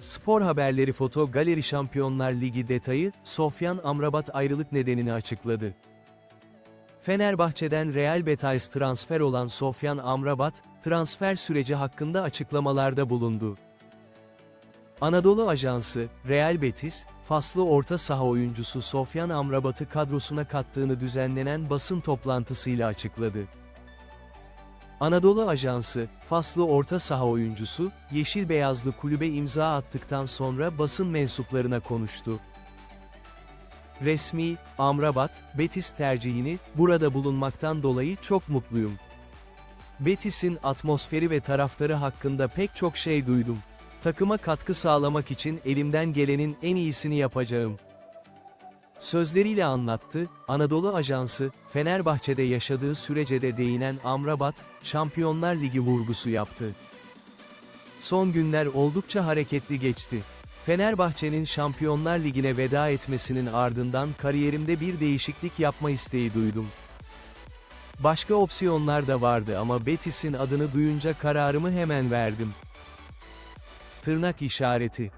Spor haberleri Foto Galeri Şampiyonlar Ligi detayı, Sofyan Amrabat ayrılık nedenini açıkladı. Fenerbahçe'den Real Betis transfer olan Sofyan Amrabat, transfer süreci hakkında açıklamalarda bulundu. Anadolu Ajansı, Real Betis, Faslı orta saha oyuncusu Sofyan Amrabat'ı kadrosuna kattığını düzenlenen basın toplantısıyla açıkladı. Anadolu Ajansı, Faslı orta saha oyuncusu, Yeşil Beyazlı kulübe imza attıktan sonra basın mensuplarına konuştu. Resmi, Amrabat, Betis tercihini, burada bulunmaktan dolayı çok mutluyum. Betis'in atmosferi ve taraftarı hakkında pek çok şey duydum. Takıma katkı sağlamak için elimden gelenin en iyisini yapacağım. Sözleriyle anlattı, Anadolu Ajansı, Fenerbahçe'de yaşadığı sürece de değinen Amrabat, Şampiyonlar Ligi vurgusu yaptı. Son günler oldukça hareketli geçti. Fenerbahçe'nin Şampiyonlar Ligi'ne veda etmesinin ardından kariyerimde bir değişiklik yapma isteği duydum. Başka opsiyonlar da vardı ama Betis'in adını duyunca kararımı hemen verdim. Tırnak işareti.